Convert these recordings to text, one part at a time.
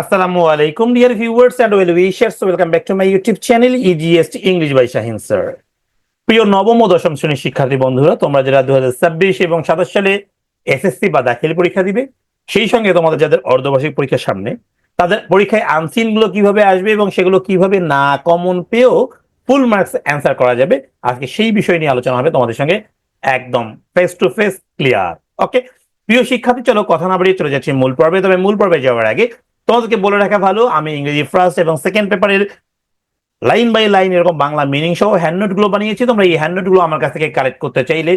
আসসালামু আলাইকুম dear viewers and well wishers welcome back to my YouTube channel EGST English by Shahin sir প্রিয় নবম ও দশম শ্রেণির শিক্ষার্থী বন্ধুরা, তোমরা যারা দু এবং সাতাশ সালে এসএসসি বা দাখিল পরীক্ষা দিবে, সেই সঙ্গে তোমাদের যাদের অর্ধবার্ষিক পরীক্ষার সামনে, তাদের পরীক্ষায় আনসিনগুলো কীভাবে আসবে এবং সেগুলো কীভাবে না কমন পেয়েও ফুল মার্কস অ্যান্সার করা যাবে, আজকে সেই বিষয় নিয়ে আলোচনা হবে তোমাদের সঙ্গে একদম face to face clear okay প্রিয় শিক্ষার্থী, চলো কথা না বাড়িয়ে চলে যাচ্ছি মূল পর্বে, তবে মূল পর্বে যাওয়ার আগে তোমাদেরকে বলে রাখা ভালো, আমি ইংরেজি ফার্স্ট এবং সেকেন্ড পেপারের লাইন বাই লাইন এরকম বাংলা মিনিং সহ হ্যান্ডনোটগুলো বানিয়েছি। তোমরা এই হ্যান্ডনোটগুলো আমার কাছ থেকে কালেক্ট করতে চাইলে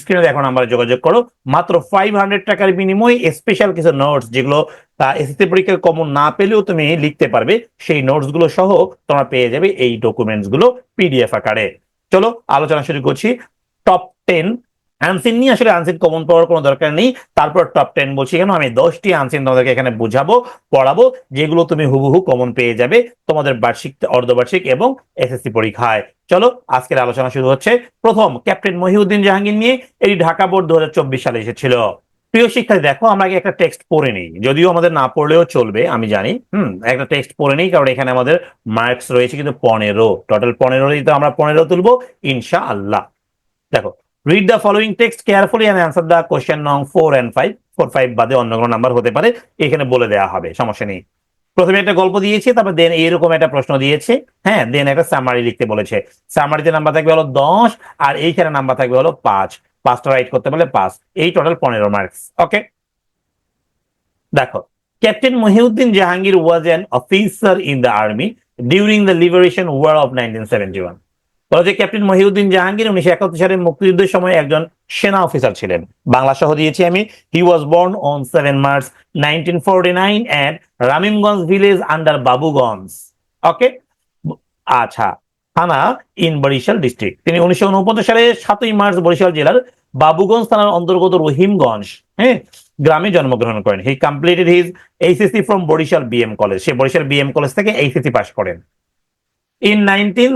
স্ক্রিনে এখন নাম্বারে যোগাযোগ করো। মাত্র ফাইভ হান্ড্রেড টাকার বিনিময়ে স্পেশাল কিছু নোটস যেগুলো এসএসসি পরীক্ষায় কমন না পেলেও তুমি লিখতে পারবে, সেই নোটসগুলো সহ তোমরা পেয়ে যাবে এই ডকুমেন্টসগুলো পিডিএফ আকারে। চলো, আলোচনা শুরু করছি। টপ টেন আনসিন নিয়ে আসলে আনসিন কমন পাওয়ার কোনো দরকার নেই। তারপর টপ টেন বলছি কেন? আমি দশটি আনসিন তোমাদেরকে এখানে বুঝাবো, পড়াবো, যেগুলো তুমি হুবহু কমন পেয়ে যাবে তোমাদের বার্ষিক, অর্ধবার্ষিক এবং এসএসসি পরীক্ষায়। চলো, আজকের আলোচনা শুরু হচ্ছে। প্রথম, ক্যাপ্টেন মহিউদ্দিন জাহাঙ্গীর নিয়ে এটি ঢাকা বোর্ড দু হাজার চব্বিশ সালে এসেছিল। প্রিয় শিক্ষার্থী, দেখো, আমরা একটা টেক্সট পড়ে নিই। যদিও আমাদের না পড়লেও চলবে, আমি জানি। হুম, একটা টেক্সট পড়ে নিই, কারণ এখানে আমাদের মার্কস রয়েছে কিন্তু পনেরো। টোটাল পনেরো তো আমরা পনেরো তুলবো ইনশা আল্লাহ দেখো read the following text carefully and answer the question নং four and five four five বাদে অন্য কোনো নাম্বার হতে পারে। এখানে বলে দেওয়া হবে, সমস্যা নেই। প্রথমে একটা গল্প দিয়েছে, তারপর দেন এরকম একটা প্রশ্ন দিয়েছে। হ্যাঁ দেন একটা সামারি লিখতে বলেছে। সামারিতে নাম্বার থাকবে হলো দশ, আর এইখানে নাম্বার থাকবে হলো পাঁচ। পাঁচটা রাইট করতে পারলে পাঁচ। এই টোটাল পনেরো মার্কস ওকে দেখো captain Mohiuddin Jahangir was an officer in the army during the liberation war of nineteen seventy one বলা যে ক্যাপ্টেন মহিউদ্দিন জাহাঙ্গীর, উনিশশো একাত্তর সালের মুক্তিযুদ্ধের সময় একজন সেনা অফিসার ছিলেন। বাংলা সহ দিয়েছি আমি he was born on seven March nineteen forty nine at Rahimganj village under Babuganj okay আচ্ছা থানা ইন বরিশাল ডিস্ট্রিক্ট তিনি উনিশশো উনপঞ্চাশ সালে সাতই মার্চ বরিশাল জেলার বাবুগঞ্জ থানার অন্তর্গত রহিমগঞ্জ হ্যাঁ গ্রামে জন্মগ্রহণ করেন। He completed his HSC from Barisal BM college say Barisal BM college থেকে এইচএসসি পাস করেন। ইন নাইনটিন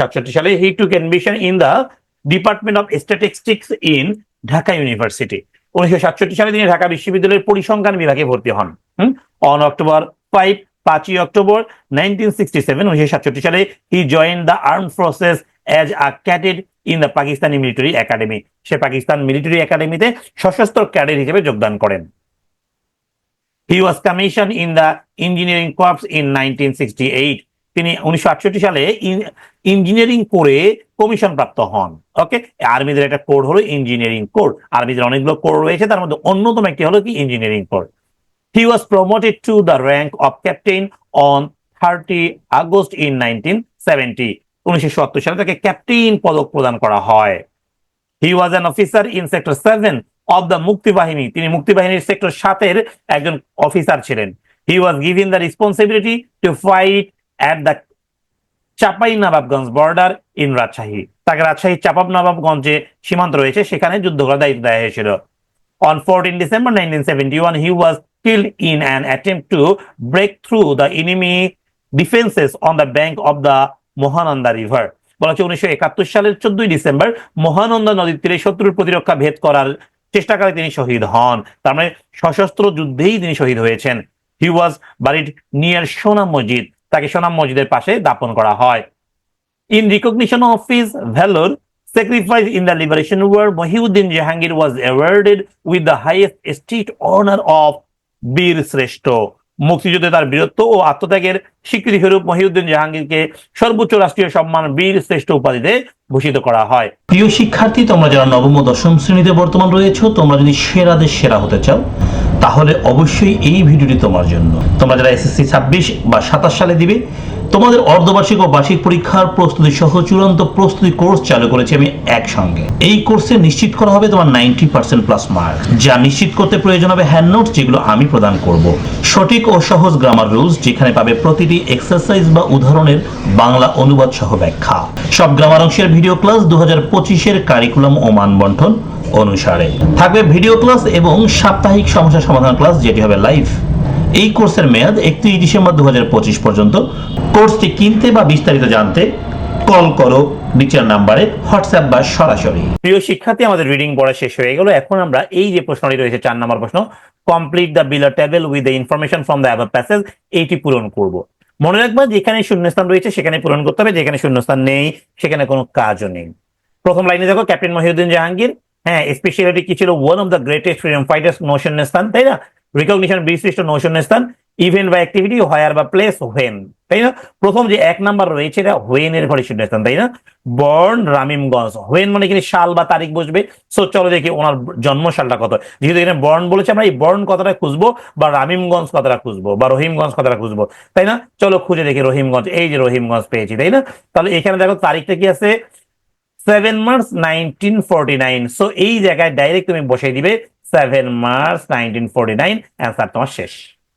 সাতষট্টি সালে he took admission in the department of statistics in Dhaka university উনিশশো সাতষট্টি সালে তিনি ঢাকা বিশ্ববিদ্যালয়ের পরিসংখ্যান বিভাগে ভর্তি হন। অন অক্টোবর ফাইভ পাঁচই অক্টোবর নাইনটিন সালে he join the arm forces as a cadet in the Pakistani military academy say Pakistan military একাডেমিতে সশস্ত্র ক্যাডেট হিসেবে যোগদান করেন। He was commission in the engineering corps in nineteen sixty eight তিনি উনিশশো আটষট্টি সালে ইঞ্জিনিয়ারিং করে কমিশন প্রাপ্ত হন। ওকে আর্মিদের একটা কোড হলো ইঞ্জিনিয়ারিং কোড আর্মিদের অনেকগুলো কোড রয়েছে, তার মধ্যে অন্যতম একটি হলো কি? Engineering code he was promoted to the rank of captain on thirty August in nineteen seventy উনিশশো সত্তর সালে তাকে ক্যাপ্টেন পদক প্রদান করা হয়। He was an officer in sector seven of the Muktibahini তিনি মুক্তিবাহিনীর সেক্টর সাতের একজন অফিসার ছিলেন। He was given the responsibility to fight at the Chapai Nawabganj border in Rajshahi তাকে রাজশাহী চাপাব নবাবগঞ্জে সীমান্ত রয়েছে, সেখানে যুদ্ধ করার দায়িত্ব দেওয়া হয়েছিল। On fourteen December nineteen seventy one he was killed in an attempt to break through the enemy defenses on the Mahananda river বলা হচ্ছে উনিশশো একাত্তর সালের চোদ্দই ডিসেম্বর মহানন্দা নদীর তীরে শত্রুর প্রতিরক্ষা ভেদ করার চেষ্টাকালে তিনি শহীদ হন। তার মানে সশস্ত্র যুদ্ধেই তিনি শহীদ হয়েছেন। হি ওয়াজ বাড়ির নিয়ার সোনা মসজিদ তাকে সোনাম মসজিদের পাশে দাপন করা হয়। In recognition of his valour sacrifice in the liberation war, Mohiuddin Jahangir was awarded with the highest state honor of বীর শ্রেষ্ঠ মুক্তিযুদ্ধে তার বীরত্ব ও আত্মত্যাগের স্বীকৃতি স্বরূপ মহিউদ্দিন জাহাঙ্গীরকে সর্বোচ্চ রাষ্ট্রীয় সম্মান বীর শ্রেষ্ঠ উপাধিতে ভূষিত করা হয়। প্রিয় শিক্ষার্থী তোমরা যারা নবম দশম শ্রেণীতে বর্তমান রয়েছে তোমরা যদি সেরাদের সেরা হতে চাও তাহলে অবশ্যই এই ভিডিওটি তোমার জন্য। তোমরা যারা এসএসসি ছাব্বিশ বা সাতাশ সালে দিবে, তোমাদের অর্ধবার্ষিক ও বার্ষিক পরীক্ষার প্রস্তুতি সহ চূড়ান্ত প্রস্তুতি কোর্স চালু করেছি আমি একসঙ্গে। এই কোর্সে নিশ্চিত করা হবে তোমার নাইনটি পার্সেন্ট প্লাস মার্ক যা নিশ্চিত করতে প্রয়োজন হবে হ্যান্ড নোটস যেগুলো আমি প্রদান করব। সঠিক ও সহজ গ্রামার রুলস যেখানে পাবে প্রতিটি এক্সারসাইজ বা উদাহরণের বাংলা অনুবাদ সহ ব্যাখ্যা। সব গ্রামার অংশের ভিডিও ক্লাস দু হাজার পঁচিশের কারিকুলাম ও মানবন্ঠন অনুসারে। থাকবে ভিডিও ক্লাস এবং সাপ্তাহিক সমস্যা সমাধান ক্লাস, যেটি হবে লাইভ। এই কোর্সের মেয়াদ একত্রিশ ডিসেম্বর দুই হাজার পঁচিশ পর্যন্ত। কোর্সটি কিনতে বা বিস্তারিত জানতে কল করো নিচের নাম্বারে, হোয়াটসঅ্যাপ বা সরাসরি। প্রিয় শিক্ষার্থী, আমাদের রিডিং পড়া শেষ হয়ে গেল। এখন আমরা এই যে প্রশ্নটি রয়েছে, চার নম্বর প্রশ্ন complete the below table with the information from the above passage এইটি পূরণ করব। মনে রাখবা, যেখানে শূন্যস্থান রয়েছে, সেখানে পূরণ করতে হবে, যেখানে শূন্যস্থান নেই, সেখানে কোনো কাজও নেই। প্রথম লাইনে দেখো, ক্যাপ্টেন মহিউদ্দিন জাহাঙ্গীর হ্যাঁ স্পেশালিটি কি ছিল one of the greatest freedom fighters নৌশূন্যস্থান তাই না? রিকগনিশন বিশিষ্ট নৌশূন্যস্থান ইভেন্ট বা অ্যাক্টিভিটি হোয়ার বা প্লেস হোয়েন তাই না? প্রথম যে এক নাম্বার রয়েছে এটা হোয়েন এর ঘরে শূন্যস্থান তাই না? বর্ন রামিমগঞ্জ হোয়েন মানে কি সাল বা তারিখ বসবে সো চলো দেখি ওনার জন্ম সালটা কত। যেহেতু এখানে বর্ন বলেছে, আমরা এই বর্ন কথাটা খুঁজবো বা রামিমগঞ্জ কথাটা খুঁজবো বা রহিমগঞ্জ কথাটা খুঁজবো, তাই না? চলো খুঁজে দেখি রহিমগঞ্জ এই যে রহিমগঞ্জ পেয়েছি, তাই না? তাহলে এখানে দেখো তারিখটা কি আছে? Seven March nineteen forty nine so এই জায়গায় ডাইরেক্ট তুমি বসিয়ে দিবে seven March nineteen forty nine answer তোমার শেষ।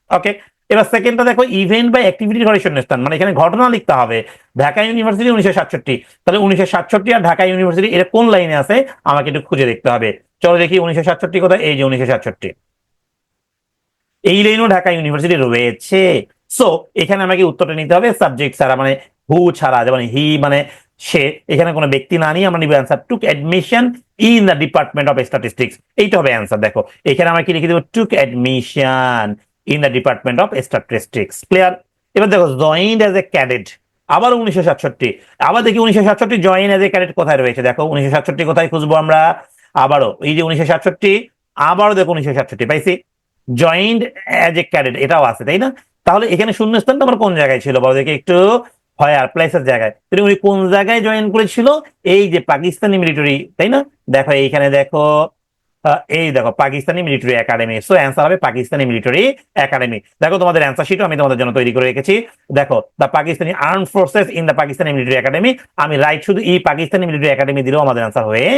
ওকে এবার সেকেন্ডটা দেখো ইভেন্ট বা অ্যাক্টিভিটির ঘরে শূন্যস্থান মানে এখানে ঘটনা লিখতে হবে। ঢাকা ইউনিভার্সিটি উনিশশো সাতষট্টি। তাহলে উনিশশো সাতষট্টি আর ঢাকা ইউনিভার্সিটি এটা কোন লাইনে আছে? আমাকে একটু খুঁজে দেখতে হবে। চলো দেখি উনিশশো সাতষট্টি কোথায়? এই যে উনিশশো সাতষট্টি। এই লাইনও ঢাকা ইউনিভার্সিটি রয়েছে। সো এখানে আমাকে উত্তরটা নিতে হবে। সাবজেক্ট ছাড়া মানে হু ছাড়া, যেমন হি মানে সে এখানে কোনো ব্যক্তি না নিয়ে আমরা নিব answer took admission in the department of statistics এইটা হবে অ্যান্সার দেখো। এখানে আমরা কি লিখে দেবো? Took admission in the department of statistics clear এবার দেখো জয়েন্ট অ্যাজ এ ক্যাডেট আবার উনিশশো সাতষট্টি। আবার দেখি উনিশশো সাতষট্টি জয়েন অ্যাজ এ ক্যাডেট কোথায় রয়েছে? দেখো, উনিশশো সাতষট্টি কোথায় খুঁজবো আমরা? আবারও, এই যে উনিশশো সাতষট্টি, আবারও দেখো উনিশশো সাতষট্টি, পাইছি? জয়েন্ট অ্যাজ এ ক্যাডেট এটাও আছে, তাই না? তাহলে এখানে শূন্যস্থানটা আমার কোন জায়গায় ছিল? বলো দেখি একটু। হয় আর প্লেসের জায়গায়। তাহলে উনি কোন জায়গায় জয়েন করেছিল? এই যে পাকিস্তানি মিলিটারি তাই না? দেখো, এইখানে দেখো এই দেখো, Pakistani military academy so answer হবে পাকিস্তানি মিলিটারি একাডেমি দেখো, তোমাদের অ্যান্সার শিটও আমি তোমাদের জন্য তৈরি করে রেখেছি। দেখো the Pakistani arm forces in the Pakistani military academy আমি রাইট শুধু এই পাকিস্তানি মিলিটারি একাডেমি দিলেও আমাদের অ্যান্সার হয়ে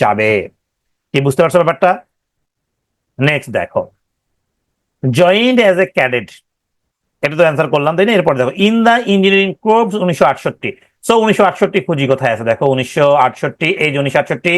যাবে। কি, বুঝতে পারছ ব্যাপারটা? নেক্সট দেখো জয়েন্ট অ্যাজ এ ক্যাডেট এটা তো অ্যান্সার করলাম, তাই না? এরপর দেখো ইন দা ইঞ্জিনিয়ারিং কোর্স উনিশশো আটষট্টি। সো উনিশশো আটষট্টি খুঁজি কোথায় আছে? দেখো, উনিশশো আটষট্টি, এই যে উনিশশো আটষট্টি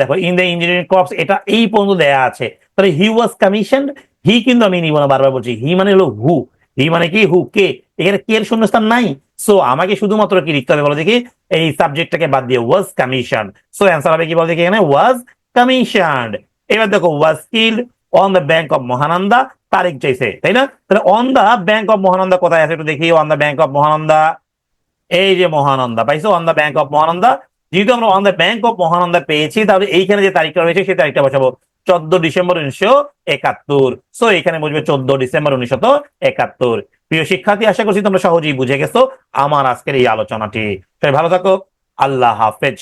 দেখো ইন দ্য ইঞ্জিনিয়ারিং কোর্স এটা এই পর্যন্ত দেয়া আছে। তাহলে হি ওয়াজ কমিশন হি কিন্তু আমি নিব না, বারবার বলছি হি মানে হলো হু হি মানে কি? হু কে? এখানে কে এর শূন্যস্থান নাই। সো আমাকে শুধুমাত্র কি লিখতে হবে বলো দেখি? এই সাবজেক্টটাকে বাদ দিয়ে ওয়াজ কমিশন সো অ্যান্সার হবে কি বলো দেখি এখানে? ওয়াজ কমিশন এবার দেখো was skilled on the bank of Mahananda তারিখ চাইছে তাই না? তাহলে on the bank of Mahananda কোথায় আছে একটু দেখি on the bank of Mahananda এই যে মহানন্দা পাইছো? On the bank of Mahananda যেহেতু আমরা on the bank of Mahananda পেয়েছি, তাহলে এইখানে যে তারিখটা রয়েছে, সেই তারিখটা বসাবো। চোদ্দ ডিসেম্বর উনিশশো একাত্তর। সো এখানে বুঝবে চোদ্দ ডিসেম্বর উনিশশো একাত্তর। প্রিয় শিক্ষার্থী, আশা করছি তোমরা সহজেই বুঝে গেছো আমার আজকের এই আলোচনাটি। ভালো থাকো। আল্লাহ হাফেজ।